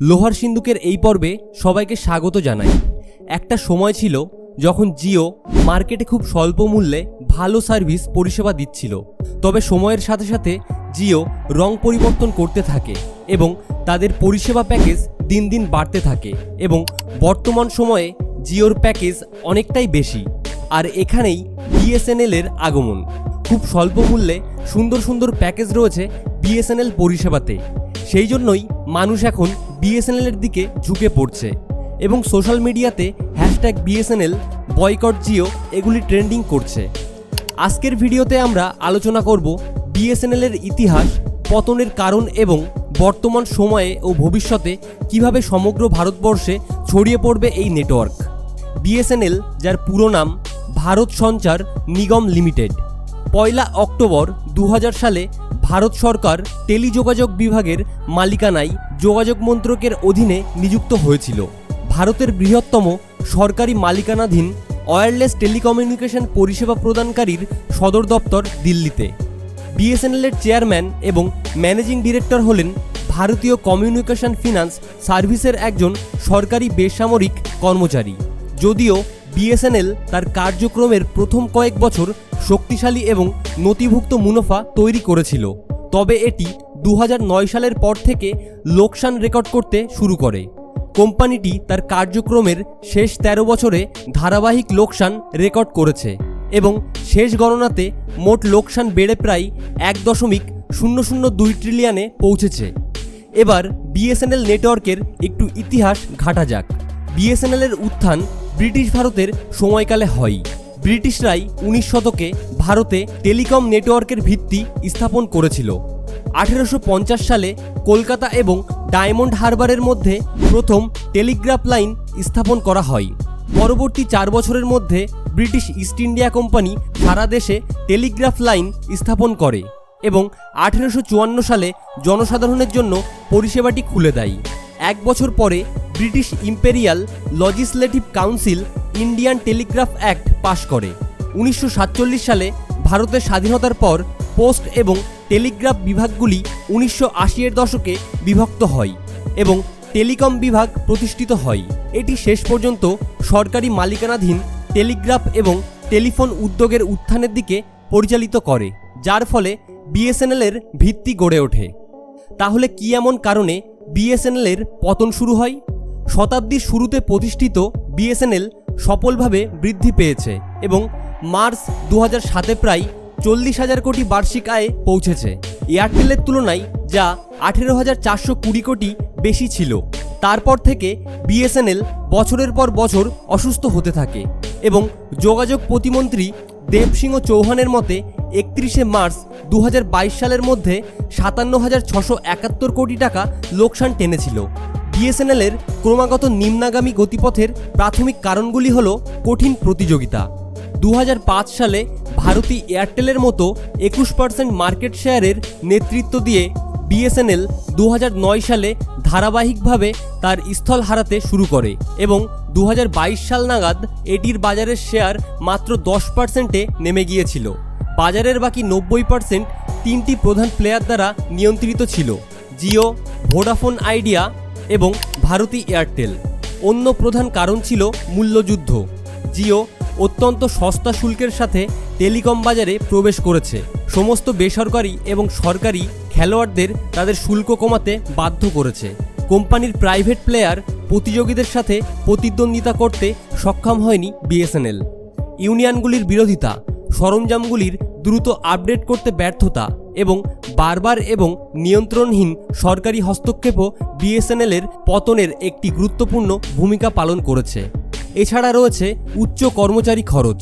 লোহার সিন্ধুকের এই পর্বে সবাইকে স্বাগত জানাই। একটা সময় ছিল যখন জিও মার্কেটে খুব স্বল্প মূল্যে ভালো সার্ভিস পরিষেবা দিচ্ছিল। তবে সময়ের সাথে সাথে জিও রং পরিবর্তন করতে থাকে এবং তাদের পরিষেবা প্যাকেজ দিন দিন বাড়তে থাকে এবং বর্তমান সময়ে জিওর প্যাকেজ অনেকটাই বেশি। আর এখানেই বিএসএনএল এর আগমন। খুব স্বল্প মূল্যে সুন্দর সুন্দর প্যাকেজ রয়েছে বিএসএনএল পরিষেবাতে। সেই জন্যই মানুষ এখন বিএসএনএল এর দিকে ঝুঁকে পড়ছে এবং সোশ্যাল মিডিয়াতে হ্যাশট্যাগ বিএসএনএল বয়কট জিও এগুলি ট্রেন্ডিং করছে। আজকের ভিডিওতে আমরা আলোচনা করব বিএসএনএল এর ইতিহাস, পতনের কারণ এবং বর্তমান সময়ে ও ভবিষ্যতে কীভাবে সমগ্র ভারতবর্ষে ছড়িয়ে পড়বে এই নেটওয়ার্ক বিএসএনএল যার পুরো নাম ভারত সঞ্চার নিগম লিমিটেড, পয়লা অক্টোবর দু হাজার সালে ভারত সরকার টেলিযোগাযোগ বিভাগের মালিকানায় যোগাযোগ মন্ত্রকের অধীনে নিযুক্ত হয়েছিল। ভারতের বৃহত্তম সরকারি মালিকানাধীন ওয়্যারলেস টেলিকমিউনিকেশন পরিষেবা প্রদানকারীর সদর দপ্তর দিল্লিতে। বিএসএনএলের চেয়ারম্যান এবং ম্যানেজিং ডিরেক্টর হলেন ভারতীয় কমিউনিকেশন ফিনান্স সার্ভিসের একজন সরকারি বেসামরিক কর্মচারী। যদিও বিএসএনএল তার কার্যক্রমের প্রথম কয়েক বছর শক্তিশালী এবং নথিভুক্ত মুনাফা তৈরি করেছিল। তবে এটি দু হাজার নয় সালের পর থেকে লোকসান রেকর্ড করতে শুরু করে। কোম্পানিটি তার কার্যক্রমের শেষ ১৩ বছরে ধারাবাহিক লোকসান রেকর্ড করেছে এবং শেষ গণনাতে মোট লোকসান বেড়ে প্রায় এক দশমিক শূন্য শূন্য দুই ট্রিলিয়নে পৌঁছেছে। এবার বিএসএনএল নেটওয়ার্কের একটু ইতিহাস ঘাটা যাক। বিএসএনএল এর উত্থান ব্রিটিশ ভারতের সময়কালে হয়। ব্রিটিশরাই উনিশ শতকে ভারতে টেলিকম নেটওয়ার্কের ভিত্তি স্থাপন করেছিল। আঠেরোশো পঞ্চাশ সালে কলকাতা এবং ডায়মন্ড হারবারের মধ্যে প্রথম টেলিগ্রাফ লাইন স্থাপন করা হয়। পরবর্তী চার বছরের মধ্যে ব্রিটিশ ইস্ট ইন্ডিয়া কোম্পানি সারা দেশে টেলিগ্রাফ লাইন স্থাপন করে এবং আঠেরোশো চুয়ান্ন সালে জনসাধারণের জন্য পরিষেবাটি খুলে দেয়। এক বছর পরে British imperial legislative council Indian telegraph act পাশ করে। উনিশশো সাতচল্লিশ সালে ভারতের স্বাধীনতার পর পোস্ট এবং টেলিগ্রাফ বিভাগগুলি উনিশশো এর দশকে বিভক্ত হয় এবং টেলিকম বিভাগ প্রতিষ্ঠিত হয়। এটি শেষ পর্যন্ত সরকারি মালিকানাধীন টেলিগ্রাফ এবং টেলিফোন উদ্যোগের উত্থানের দিকে পরিচালিত করে, যার ফলে বিএসএনএল এর ভিত্তি গড়ে ওঠে। তাহলে কি এমন কারণে বিএসএনএল এর পতন শুরু হয়? শতাব্দীর শুরুতে প্রতিষ্ঠিত বিএসএনএল সফলভাবে বৃদ্ধি পেয়েছে এবং মার্চ দু সাতে প্রায় চল্লিশ হাজার কোটি বার্ষিক আয়ে পৌঁছেছে। এয়ারটেলের তুলনায় যা আঠেরো হাজার চারশো কুড়ি কোটি বেশি ছিল। তারপর থেকে বিএসএনএল বছরের পর বছর অসুস্থ হতে থাকে এবং যোগাযোগ প্রতিমন্ত্রী দেবসিংহ চৌহানের মতে একত্রিশে মার্চ দু হাজার বাইশ সালের মধ্যে সাতান্ন হাজার ছশো একাত্তর কোটি টাকা লোকসান টেনেছিল। বিএসএনএল এর ক্রমাগত নিম্নাগামী গতিপথের প্রাথমিক কারণগুলি হল কঠিন প্রতিযোগিতা। দু হাজার পাঁচ সালে ভারতী এয়ারটেলের মতো একুশ পার্সেন্ট মার্কেট শেয়ারের নেতৃত্ব দিয়ে বিএসএনএল দু হাজার নয় সালে ধারাবাহিকভাবে তার স্থল হারাতে শুরু করে এবং দু হাজার বাইশ সাল নাগাদ এটির বাজারের শেয়ার মাত্র দশ পার্সেন্টে নেমে গিয়েছিল। বাজারের বাকি নব্বই পার্সেন্ট তিনটি প্রধান প্লেয়ার দ্বারা নিয়ন্ত্রিত ছিল। জিও, ভোডাফোন, আইডিয়া এবং ভারতী এয়ারটেল। অন্য প্রধান কারণ ছিল মূল্যযুদ্ধ। জিও অত্যন্ত সস্তা শুল্কের সাথে টেলিকম বাজারে প্রবেশ করেছে। সমস্ত বেসরকারি এবং সরকারি খেলোয়াড়দের তাদের শুল্ক কমাতে বাধ্য করেছে। কোম্পানির প্রাইভেট প্লেয়ার প্রতিযোগীদের সাথে প্রতিদ্বন্দ্বিতা করতে সক্ষম হয়নি বিএসএনএল। ইউনিয়নগুলির বিরোধিতা, সরঞ্জামগুলির দ্রুত আপডেট করতে ব্যর্থতা এবং বারবার এবং নিয়ন্ত্রণহীন সরকারি হস্তক্ষেপও বিএসএনএলের পতনের একটি গুরুত্বপূর্ণ ভূমিকা পালন করেছে। এছাড়া রয়েছে উচ্চ কর্মচারী খরচ।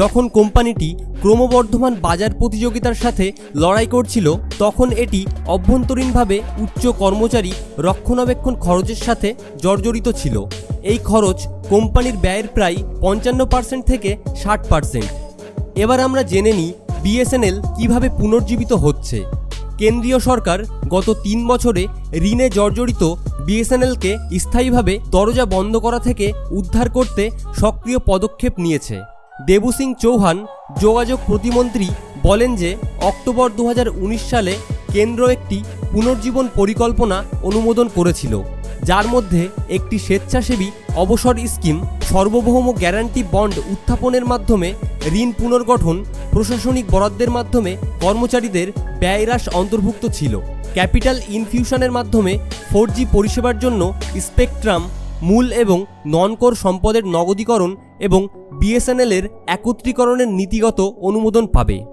যখন কোম্পানিটি ক্রমবর্ধমান বাজার প্রতিযোগিতার সাথে লড়াই করছিল, তখন এটি অভ্যন্তরীণভাবে উচ্চ কর্মচারী রক্ষণাবেক্ষণ খরচের সাথে জর্জরিত ছিল। এই খরচ কোম্পানির ব্যয়ের প্রায় পঞ্চান্ন পার্সেন্ট থেকে ষাট পার্সেন্ট। এবার আমরা জেনে নিই বিএসএনএল কীভাবে পুনর্জীবিত হচ্ছে? কেন্দ্রীয় সরকার গত তিন বছরে ঋণে জর্জরিত বিএসএনএলকে স্থায়ীভাবে দরজা বন্ধ করা থেকে উদ্ধার করতে সক্রিয় পদক্ষেপ নিয়েছে। দেবু সিং চৌহান যোগাযোগ প্রতিমন্ত্রী বলেন যে, অক্টোবর দু হাজার উনিশ সালে কেন্দ্র একটি পুনর্জীবন পরিকল্পনা অনুমোদন করেছিল। যার মধ্যে একটি স্বেচ্ছাসেবী অবসর স্কিম সর্বভৌম গ্যারান্টি বন্ড উত্থাপনের মাধ্যমে ঋণ পুনর্গঠন, প্রশাসনিক বরাদ্দের মাধ্যমে কর্মচারীদের ব্যয় হ্রাস অন্তর্ভুক্ত ছিল। ক্যাপিটাল ইনফিউশনের মাধ্যমে ফোর পরিষেবার জন্য স্পেকট্রাম, মূল এবং নন কোর সম্পদের নগদীকরণ এবং বিএসএনএলের একত্রীকরণের নীতিগত অনুমোদন পাবে।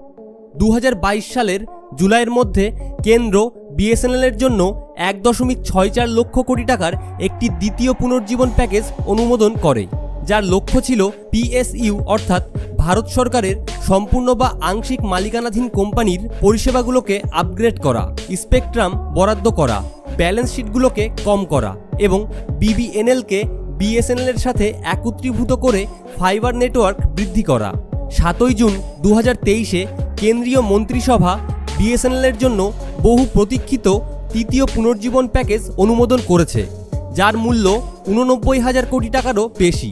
দু হাজার বাইশ সালের জুলাইয়ের মধ্যে কেন্দ্র বিএসএনএলের জন্য এক দশমিক ছয় চার লক্ষ কোটি টাকার একটি দ্বিতীয় পুনর্জীবন প্যাকেজ অনুমোদন করে, যার লক্ষ্য ছিল পিএসইউ অর্থাৎ ভারত সরকারের সম্পূর্ণ বা আংশিক মালিকানাধীন কোম্পানির পরিষেবাগুলোকে আপগ্রেড করা, স্পেকট্রাম বরাদ্দ করা, ব্যালেন্স শিটগুলোকে কম করা এবং বিবিএনএলকে বিএসএনএলের সাথে একত্রীভূত করে ফাইবার নেটওয়ার্ক বৃদ্ধি করা। সাতই জুন দু কেন্দ্রীয় মন্ত্রিসভা বিএসএনএলের জন্য বহু প্রতীক্ষিত তৃতীয় পুনর্জীবন প্যাকেজ অনুমোদন করেছে, যার মূল্য উননব্বই হাজার কোটি টাকারও বেশি।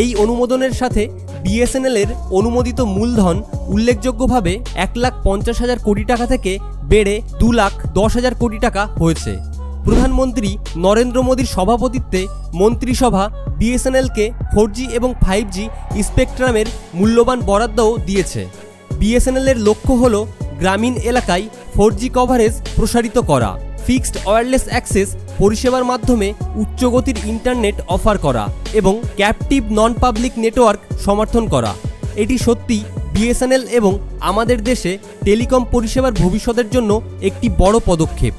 এই অনুমোদনের সাথে বিএসএনএলের অনুমোদিত মূলধন উল্লেখযোগ্যভাবে এক লাখ পঞ্চাশ হাজার কোটি টাকা থেকে বেড়ে দু লাখ দশ হাজার কোটি টাকা হয়েছে। প্রধানমন্ত্রী নরেন্দ্র মোদীর সভাপতিত্বে মন্ত্রিসভা বিএসএনএলকে ফোর জি এবং ফাইভ জি স্পেকট্রামের মূল্যবান বরাদ্দও দিয়েছে। বিএসএনএলের লক্ষ্য হল গ্রামীণ এলাকায় ফোর কভারেজ প্রসারিত করা, ফিক্সড ওয়্যারলেস অ্যাক্সেস, পরিষেবার মাধ্যমে উচ্চগতির ইন্টারনেট অফার করা এবং ক্যাপটিভ নন পাবলিক নেটওয়ার্ক সমর্থন করা। এটি সত্যি বিএসএনএল এবং আমাদের দেশে টেলিকম পরিষেবার ভবিষ্যতের জন্য একটি বড় পদক্ষেপ।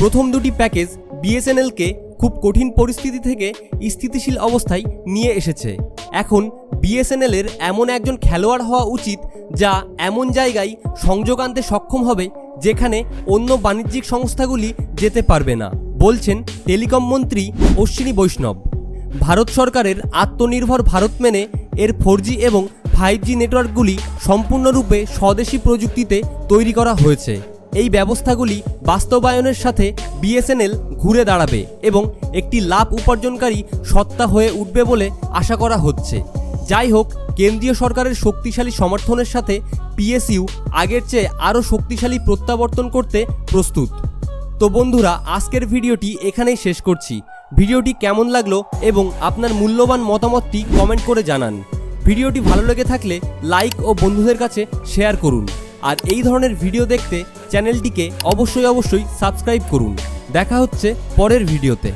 প্রথম দুটি প্যাকেজ বিএসএনএলকে খুব কঠিন পরিস্থিতি থেকে স্থিতিশীল অবস্থায় নিয়ে এসেছে। এখন বিএসএনএলের এমন একজন খেলোয়াড় হওয়া উচিত যা এমন জায়গায় সংযোগ আনতে সক্ষম হবে যেখানে অন্য বাণিজ্যিক সংস্থাগুলি যেতে পারবে না, বলছেন টেলিকম মন্ত্রী অশ্বিনী বৈষ্ণব। ভারত সরকারের আত্মনির্ভর ভারত মেনে এর ফোর এবং ফাইভ জি নেটওয়ার্কগুলি সম্পূর্ণরূপে স্বদেশি প্রযুক্তিতে তৈরি করা হয়েছে। এই ব্যবস্থাগুলি বাস্তবায়নের সাথে বিএসএনএল ঘুরে দাঁড়াবে এবং একটি লাভ উপার্জনকারী সত্তা হয়ে উঠবে বলে আশা করা হচ্ছে। যাই হোক, কেন্দ্রীয় সরকারের শক্তিশালী সমর্থনের সাথে পিএসইউ আগের চেয়ে আরও শক্তিশালী প্রত্যাবর্তন করতে প্রস্তুত। তো বন্ধুরা, আজকের ভিডিওটি এখানেই শেষ করছি। ভিডিওটি কেমন লাগল এবং আপনার মূল্যবান মতামতটি কমেন্ট করে জানান। ভিডিওটি ভালো লেগে থাকলে লাইক ও বন্ধুদের কাছে শেয়ার করুন। আর এই ধরনের ভিডিও দেখতে চ্যানেলটিকে অবশ্যই অবশ্যই সাবস্ক্রাইব করুন। দেখা হচ্ছে পরের ভিডিওতে।